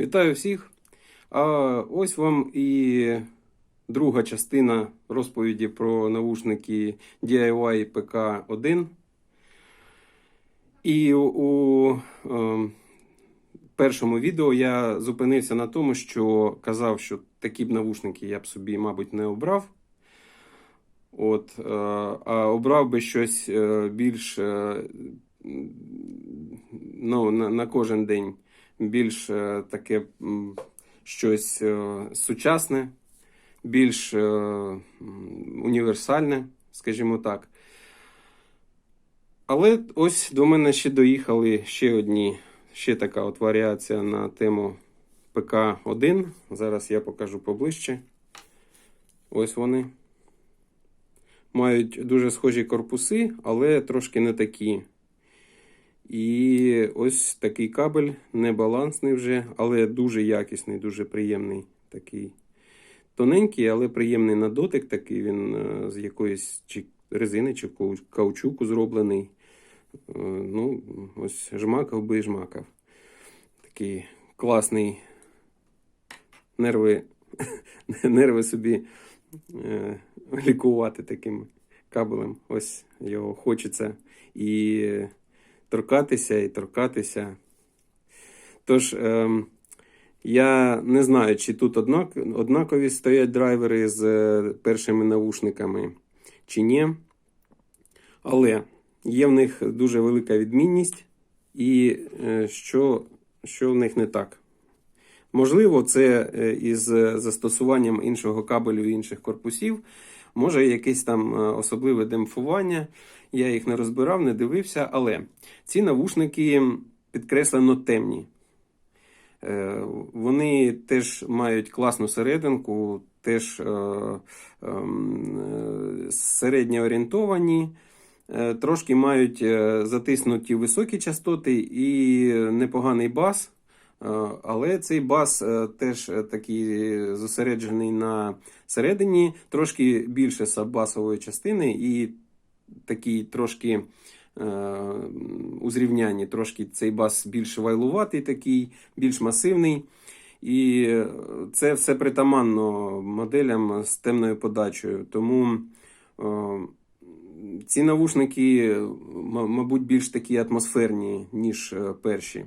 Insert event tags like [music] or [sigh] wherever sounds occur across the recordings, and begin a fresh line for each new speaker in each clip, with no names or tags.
Вітаю всіх! А ось вам і друга частина розповіді про навушники DIY PK1. І у, е, першому відео я зупинився на тому, що казав, що такі б навушники я б собі, мабуть, не обрав. От, е, а обрав би щось більш е, ну, на, на кожен день більш е, таке щось е, сучасне, більш е, універсальне, скажімо так. Але ось до мене ще доїхали ще одні, ще така от варіація на тему ПК-1. Зараз я покажу поближче. Ось вони. Мають дуже схожі корпуси, але трошки не такі. І ось такий кабель, небалансний вже, але дуже якісний, дуже приємний. Такий тоненький, але приємний на дотик. Такий він е, з якоїсь чи резини, чи каучуку зроблений. Е, Ну, ось жмакав би і жмакав. Такий класний нерви, [laughs] нерви собі е, лікувати таким кабелем. Ось його хочеться і торкатися, і торкатися. Тож, ем, я не знаю, чи тут однак, однакові стоять драйвери з е, першими навушниками, чи ні. Але є в них дуже велика відмінність, і е, що, що в них не так. Можливо, це е, із застосуванням іншого кабелю і інших корпусів. Може, якесь там е, особливе демпфування. Я їх не розбирав, не дивився, але ці навушники підкреслено темні. Е, Вони теж мають класну серединку, теж е, ем, е, середньо орієнтовані, трошки мають затиснуті високі частоти і непоганий бас. Але цей бас теж такий зосереджений на середині, трошки більше саббасової частини і такий трошки е, у зрівнянні, трошки цей бас більш вайлуватий, такий, більш масивний. І це все притаманно моделям з темною подачею. Тому е, ці навушники, мабуть, більш такі атмосферні, ніж е, перші.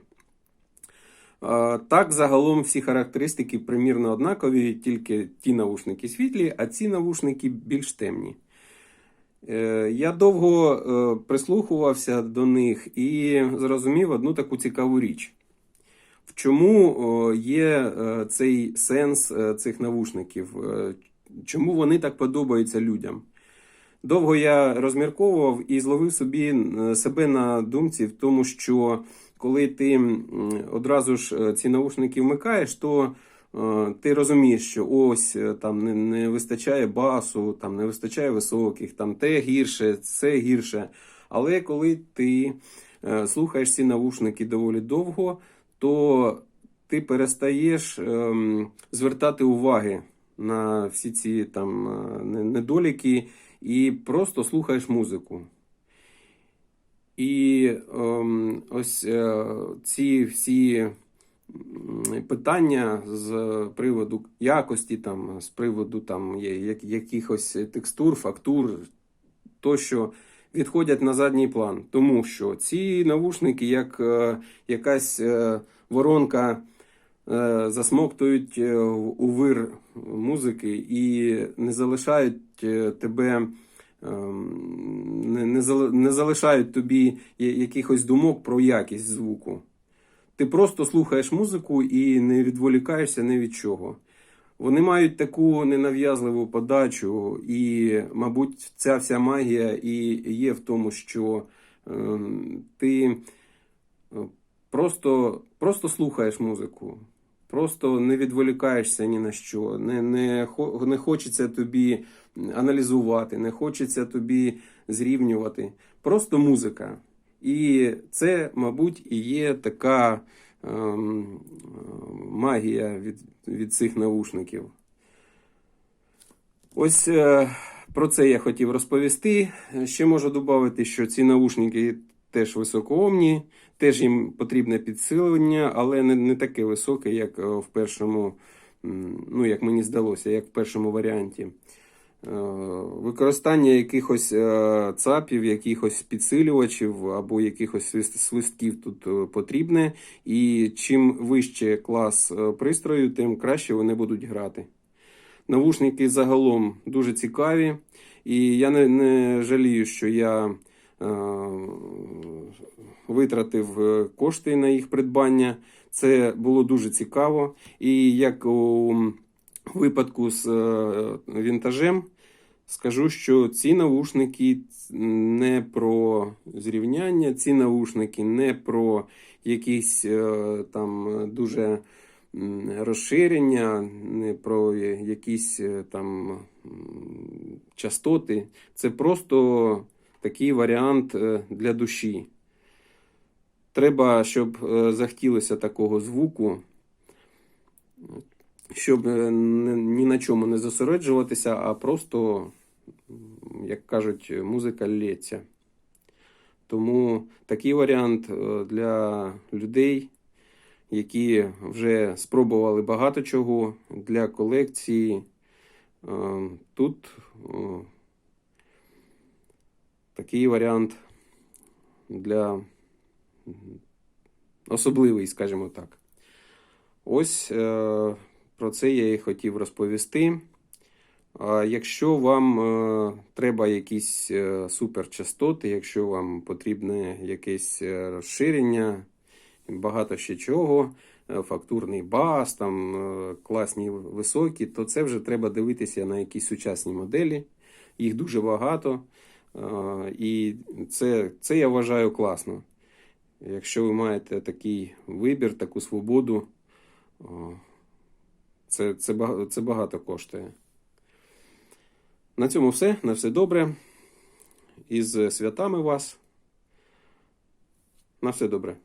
Так, загалом всі характеристики примірно однакові, тільки ті навушники світлі, а ці навушники більш темні. Е, Я довго е, прислухувався до них і зрозумів одну таку цікаву річ. В чому є е, цей сенс цих навушників? Чому вони так подобаються людям? Довго я розмірковував і зловив собі себе на думці в тому, що коли ти одразу ж ці наушники вмикаєш, то ти розумієш, що ось е, там не, не вистачає басу, там не вистачає високих, там те гірше, це гірше. Але коли ти е, слухаєш ці навушники доволі довго, то ти перестаєш ем, звертати уваги на всі ці там е, недоліки і просто слухаєш музику. І ем, ось е, ці всі питання з приводу якості, там, з приводу там, якихось текстур, фактур тощо відходять на задній план. Тому що ці навушники, як е, якась е, воронка, е, засмоктують у вир музики і не залишають тебе. ем, не залишають тобі якихось думок про якість звуку. Ти просто слухаєш музику і не відволікаєшся ні від чого. Вони мають таку ненав'язливу подачу, і, мабуть, ця вся магія і є в тому, що ем, ти е, просто, просто слухаєш музику, просто не відволікаєшся ні на що, не, не, не хочеться тобі аналізувати, не хочеться тобі зрівнювати. Просто музика. І це, мабуть, і є така ем, магія від, від цих навушників. Ось е, про це я хотів розповісти. Ще можу додати, що ці навушники теж високоомні, теж їм потрібне підсилення, але не, не таке високе, як е, в першому, ну, як мені здалося, як в першому варіанті. Е, Використання якихось е, цапів, якихось підсилювачів або якихось свистків тут е, потрібне. І чим вище клас пристрою, тим краще вони будуть грати. Навушники загалом дуже цікаві, і я не, не жалію, що я е, витратив кошти на їх придбання. Це було дуже цікаво. І як у випадку з е, вінтажем, скажу, що ці навушники не про зрівняння, ці навушники не про якісь е, там дуже розширення, не про якісь е, там частоти. Це просто такий варіант для душі. Треба, щоб захотілося такого звуку, щоб е, ні на чому не зосереджуватися, а просто, як кажуть, музика лється. Тому такий варіант е, для людей, які вже спробували багато чого для колекції. Е, Тут такий варіант для особливий, скажімо так. Ось про це я і хотів розповісти. Якщо вам е, треба якісь е, суперчастоти, якщо вам потрібне якесь е, розширення, багато ще чого, фактурний бас, там класні високі, то це вже треба дивитися на якісь сучасні моделі. Їх дуже багато. І це, це я вважаю класно. Якщо ви маєте такий вибір, таку свободу, це, це, це багато коштує. На цьому все. На все добре. Із святами вас. На все добре.